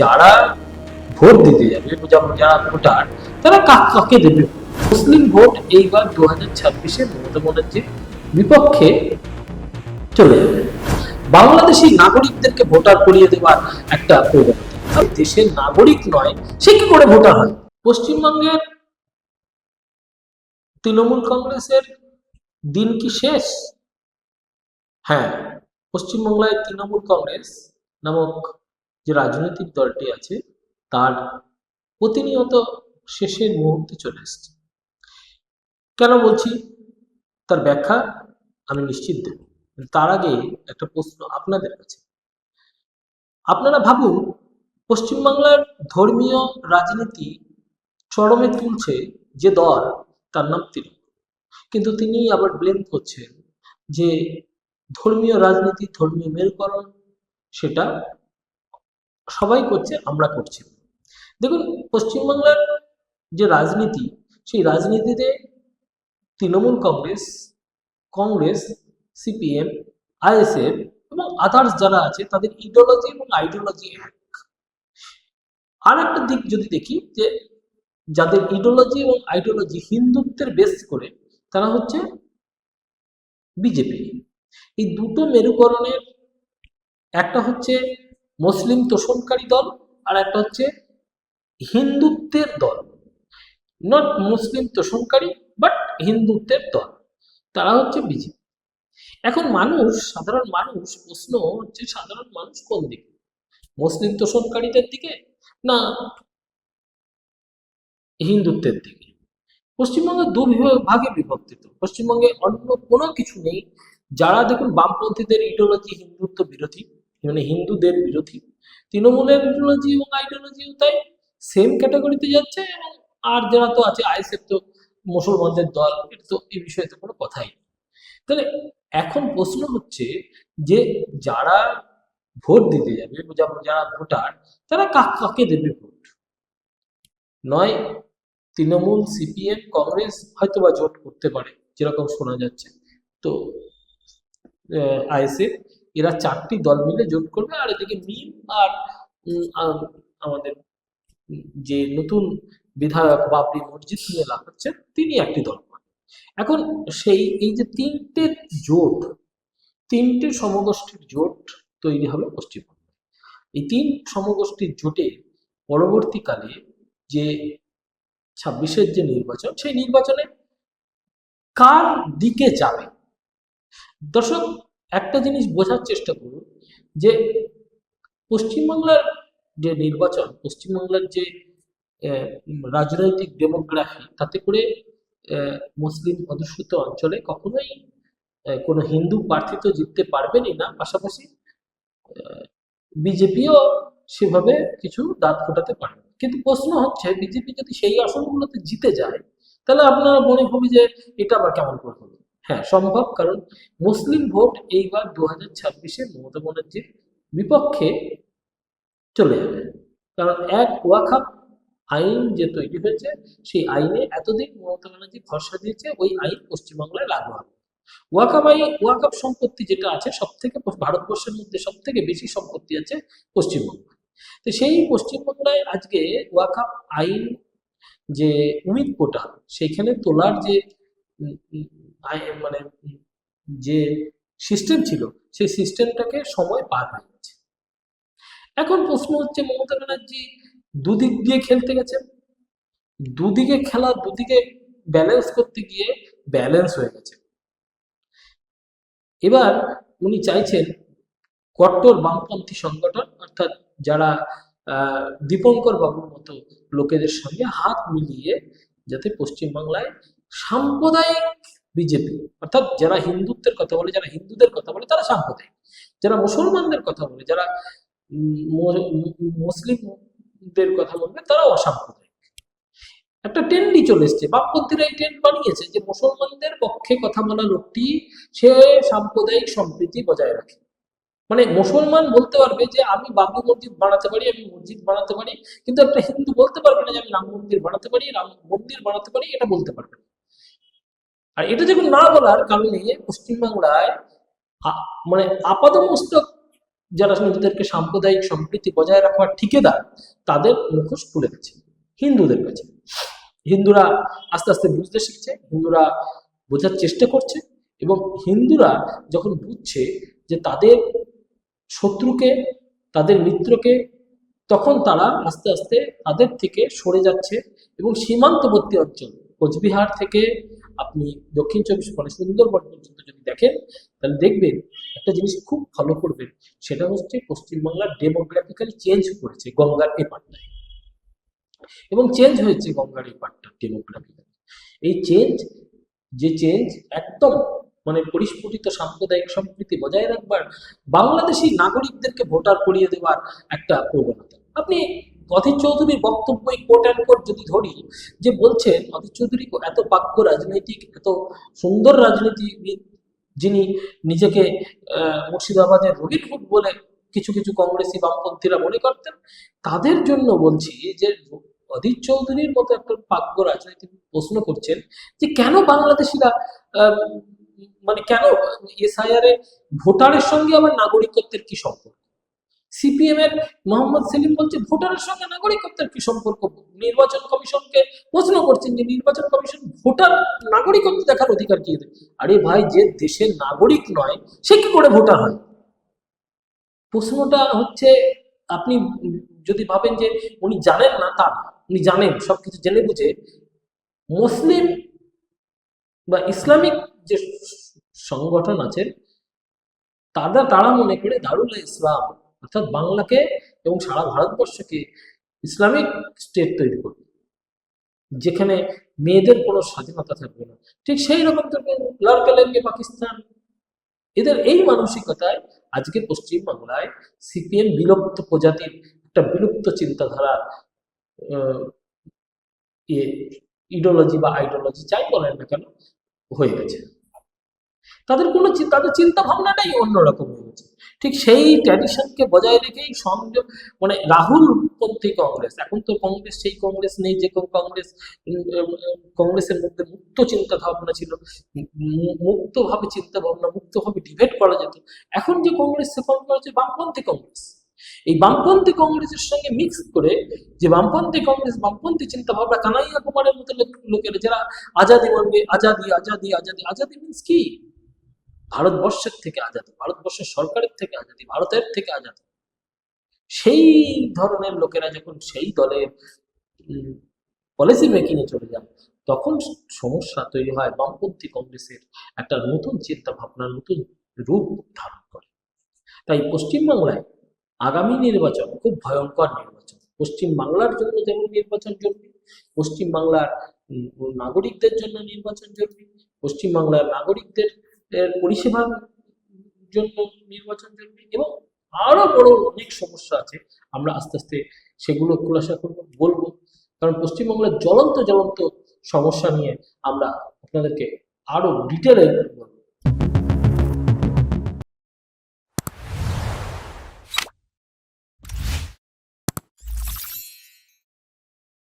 যারা ভোট দিতে যাবে যারা ভোটার, তারা কাকে দেবে? মুসলিম ভোট এইবার দু হাজার ছাব্বিশে মমতা ব্যানার্জির বিপক্ষে চলে যাবে। বাংলাদেশি নাগরিকদেরকে ভোটার করিয়ে দেওয়ার একটা প্রবণতা। দেশের নাগরিক নয়, সে কি করে ভোটার হয়? পশ্চিমবঙ্গের তৃণমূল কংগ্রেসের দিন কি শেষ? হ্যাঁ পশ্চিমবাংলায় তৃণমূল কংগ্রেস নামক যে রাজনৈতিক দলটি আছে, তার প্রতিনিয়ত শেষের মুহূর্তে চলে এসছে। কেন বলছি? তার ব্যাখ্যা আমি নিশ্চিত দেব। তার আগে একটা প্রশ্ন আপনাদের কাছে। আপনারা ভাবুন, পশ্চিমবাংলার ধর্মীয় রাজনীতি চরমে তুলছে যে দল, তার নাম তৃণমূল। কিন্তু তিনি আবার ব্লেম করছেন যে ধর্মীয় রাজনীতি, ধর্মীয় মেরুকরণ, সেটা সবাই করছে, আমরা করছি। দেখুন, পশ্চিমবাংলার যে রাজনীতি, সেই রাজনীতিতে Trinamool Congress Congress, CPM, ISF এবং আদার্স যারা আছে, তাদের ইডিওলজি এবং আইডিওলজি এক। আর একটা দিক যদি দেখি, যে যাদের ইডিওলজি এবং আইডিওলজি হিন্দুত্বের বেস করে, তারা হচ্ছে বিজেপি। এই দুটো মেরুকরণের একটা হচ্ছে মুসলিম তোষণকারী দল আর একটা হচ্ছে হিন্দুত্বের দল। নট মুসলিম তোষণকারী বাট হিন্দুত্বের দল। তারা হচ্ছে বিজেপি। এখন মানুষ, সাধারণ মানুষ, প্রশ্ন হচ্ছে সাধারণ মানুষ কোন দিকে? মুসলিম তোষণকারীদের দিকে না হিন্দুত্বের দিকে? পশ্চিমবঙ্গে দু ভাগে বিভক্তিত পশ্চিমবঙ্গে অন্য কোনো কিছু নেই। যারা দেখুন বামপন্থীদের ইডিওলজি হিন্দুত্ব বিরোধী মানে হিন্দুদের বিরোধী। তৃণমূলের ইডিওলজি এবং আইডিওলজিও তাই সেম ক্যাটাগরিতে যাচ্ছে এবং আর যারা তো আছে, আইএসএফ তো মুসলমানদের দল এটা তো এই বিষয়ে তো কোনো কথাই নেই। তাহলে এখন প্রশ্ন হচ্ছে যে যারা ভোট দিতে যাবে যারা ভোটার, তারা কাকে দেবে ভোট? নয়, তৃণমূল সিপিএম কংগ্রেস হয়তো বা জোট করতে পারে, যেরকম শোনা যাচ্ছে। তো আইএসএফ এরা চারটি দল মিলে জোট করবে আর এদিকে মিম আর আমাদের যে নতুন বিধায়ক বাবরি মসজিদ নিয়ে লাফাচ্ছেন তিনি একটি দল এখন সেই, এই যে তিনটে জোট, তিনটে সমগোষ্ঠীর জোট তৈরি হবে পশ্চিমবঙ্গে। এই তিন সমগোষ্ঠীর জোটে পরবর্তীকালে যে ছাব্বিশের যে নির্বাচন, সেই নির্বাচনে কার দিকে যাবে? দর্শক একটা জিনিস বোঝার চেষ্টা করুন যে পশ্চিমবাংলার যে নির্বাচন, পশ্চিমবাংলার যে রাজনৈতিক ডেমোগ্রাফি তাতে করে মুসলিম অধ্যুষিত অঞ্চলে কখনোই কোনো হিন্দু প্রার্থী তো জিততে পারবেনই না পাশাপাশি বিজেপিও সেভাবে কিছু দাঁত ফোটাতে পারে না। কিন্তু প্রশ্ন হচ্ছে, বিজেপি যদি সেই আসনগুলোতে জিতে যায়, তাহলে আপনারা মনে হবে যে এটা আবার কেমন করে হলো হ্যাঁ সম্ভব। কারণ মুসলিম ভোট এইবার দু হাজার ছাব্বিশে মমতা ব্যানার্জির বিপক্ষে চলে যাবে। কারণ এক ওয়াকাপ আইন যে তৈরি হয়েছে, সেই আইনে এতদিন মমতা ব্যানার্জি ভরসা দিয়েছে, ওই আইন পশ্চিমবাংলায় লাগু হবে। ওয়াকাপ আইন ওয়াকাপ সম্পত্তি যেটা আছে সব থেকে ভারতবর্ষের মধ্যে সব থেকে বেশি সম্পত্তি আছে পশ্চিমবঙ্গ তো সেই পশ্চিমবাংলায় আজকে ওয়াকাপ আইন যে উমিদ পোর্টাল সেইখানে তোলার যে মানে যে সিস্টেম ছিল, সেই সিস্টেমটাকে সময় পার হয়ে গেছে। এখন প্রশ্ন হচ্ছে, মমতা ব্যানার্জি দুদিক দিয়ে খেলতে গেছেন। দুদিকে খেলা, দুদিকে ব্যালেন্স করতে গিয়ে ব্যালেন্স হয়ে গেছে। এবার উনি চাইছেন কট্টর বামপন্থী সংগঠন, অর্থাৎ যারা দীপঙ্কর বাবুর মতো লোকেদের সঙ্গে হাত মিলিয়ে যাতে পশ্চিমবাংলায় সাম্প্রদায়িক বিজেপি, অর্থাৎ যারা হিন্দুত্বের কথা বলে, যারা হিন্দুদের কথা বলে, তারা সাম্প্রদায়িক। যারা মুসলমানদের কথা বলে, যারা মুসলিমদের কথা বলবে তারা অসাম্প্রদায়িক। একটা ট্রেন্ডই চলে এসছে। বামপন্থীরা এই ট্রেন্ড বানিয়েছে যে মুসলমানদের পক্ষে কথা বলা লোকটি, সে সাম্প্রদায়িক সম্প্রীতি বজায় রাখে। মানে মুসলমান বলতে পারবে যে, আমি বাবরি মসজিদ বানাতে পারি, আমি মসজিদ বানাতে পারি। কিন্তু একটা হিন্দু বলতে পারবে না যে, আমি রাম মন্দির বানাতে পারি, রাম মন্দির বানাতে পারি, এটা বলতে পারবে না। আর এটা যখন না বলার কারণে পশ্চিমবাংলায় মানে আপাদমস্তক যারা নিজেদেরকে সাম্প্রদায়িক সম্প্রীতি বজায় রাখার ঠিকাদার, তাদের মুখোশ খুলে গেছে হিন্দুদের কাছে। হিন্দুরা আস্তে আস্তে বুঝতে শিখছে, হিন্দুরা বোঝার চেষ্টা করছে এবং হিন্দুরা যখন বুঝছে যে তাদের শত্রুকে, তাদের মিত্রকে, তখন তারা আস্তে আস্তে তাদের থেকে সরে যাচ্ছে এবং সীমান্তবর্তী অঞ্চল কোচবিহার থেকে আপনি দক্ষিণ চব্বিশ পরগনা সুন্দরবন পর্যন্ত যদি দেখেন, তাহলে দেখবেন একটা জিনিস খুব ফলো করবেন। সেটা হচ্ছে পশ্চিমবাংলার ডেমোগ্রাফিক্যালি চেঞ্জ করেছে গঙ্গার এপারটায় এবং চেঞ্জ হয়েছে গঙ্গার এপারটা ডেমোগ্রাফিক্যালি এই চেঞ্জ যে চেঞ্জ একদম মানে পরিস্ফুটিত, সাম্প্রদায়িক সম্প্রীতি বজায় রাখবার বাংলাদেশি নাগরিকদেরকে ভোটার করিয়ে দেওয়ার একটা প্রবণতা। আপনি অধীর চৌধুরীর বক্তব্য কোট অ্যান্ড কোট যদি ধরি, যে বলছেন অধীর চৌধুরী এত বাক্য রাজনৈতিক, এত সুন্দর রাজনীতিবিদ যিনি নিজেকে মুর্শিদাবাদের রবিনহুড বলে কিছু কিছু কংগ্রেসি বামপন্থীরা মনে করতেন, তাদের জন্য বলছি যে অধীর চৌধুরীর মতো একটা পাগ্য রাজনৈতিক প্রশ্ন করছেন যে কেন বাংলাদেশিরা মানে কেন এসআইআর এ ভোটারের সঙ্গে আবার নাগরিকত্বের কি সম্পর্ক? সিপিএম এর মোহাম্মদ সেলিম বলছে, ভোটারের সঙ্গে নাগরিকত্বের কি সম্পর্ক? নির্বাচন কমিশনকে প্রশ্ন করছেন যে, নির্বাচন কমিশন ভোটার নাগরিকত্ব দেখার অধিকার কি আরে ভাই, যে দেশের নাগরিক নয়, সে কি করে ভোটার হয়? প্রশ্নটা হচ্ছে, আপনি যদি ভাবেন যে উনি জানেন না, তা উনি জানেন, সবকিছু জেনে বুঝে। মুসলিম বা ইসলামিক যে সংগঠন আছে, তারা তারা মনে করে দারুল ইসলাম অর্থাৎ বাংলাকে এবং সারা ভারতবর্ষকে ইসলামিক স্টেট তৈরি করবে। যেখানে মেয়েদের কোনো স্বাধীনতা থাকবে না। ঠিক সেই রকম লড়কে পাকিস্তান। এদের এই মানসিকতায় আজকে পশ্চিমবাংলায় সিপিএম বিলুপ্ত প্রজাতির একটা বিলুপ্ত চিন্তাধারা ইডিওলজি বা আইডিওলজি যাই বলেন না কেন, হয়ে গেছে। তাদের কোনো তাদের চিন্তা ভাবনাটাই অন্যরকম হয়ে গেছে। ঠিক সেই ট্র্যাডিশনকে বজায় রেখেই সংযোগ মানে রাহুল পন্থী কংগ্রেস। এখন তো কংগ্রেস, সেই কংগ্রেস নেই যে কংগ্রেস কংগ্রেসের মধ্যে মুক্ত চিন্তা ভাবনা ছিল। মুক্তভাবে চিন্তা ভাবনা, মুক্তভাবে ডিবেট করা যেত। এখন যে কংগ্রেস, সে কংগ্রেস হচ্ছে বামপন্থী কংগ্রেস। এই বামপন্থী কংগ্রেসের সঙ্গে মিক্স করে যে বামপন্থী কংগ্রেস, বামপন্থী চিন্তা ভাবনা কানাইয়া কুমারের মতো লোক- লোকেরা, যারা আজাদি মানবে আজাদি আজাদি আজাদি আজাদি মিন্স কি? ভারতবর্ষের থেকে আজাদি, ভারতবর্ষের সরকারের থেকে আজাদি, ভারতের থেকে আজাদি। সেই ধরনের লোকেরা যখন সেই দলের পলিসি মেকিং এ চলে যান, তখন সমস্যা তৈরি হয় বামপন্থী কংগ্রেসের একটা নতুন চিন্তা ভাবনা নতুন রূপ ধারণ করে। তাই পশ্চিমবাংলায় আগামী নির্বাচন, খুব ভয়ঙ্কর নির্বাচন। পশ্চিম বাংলার জন্য যেমন নির্বাচন জরুরি পশ্চিম বাংলার নাগরিকদের জন্য নির্বাচন জরুরি পশ্চিম বাংলার নাগরিকদের এর পরিষেবার জন্য নির্বাচন জরুরি এবং আরও বড় অনেক সমস্যা আছে। আমরা আস্তে আস্তে সেগুলো খোলাসা করব, বলব। কারণ পশ্চিমবাংলার জ্বলন্ত জ্বলন্ত সমস্যা নিয়ে আমরা আপনাদেরকে আরও ডিটেলে বলব।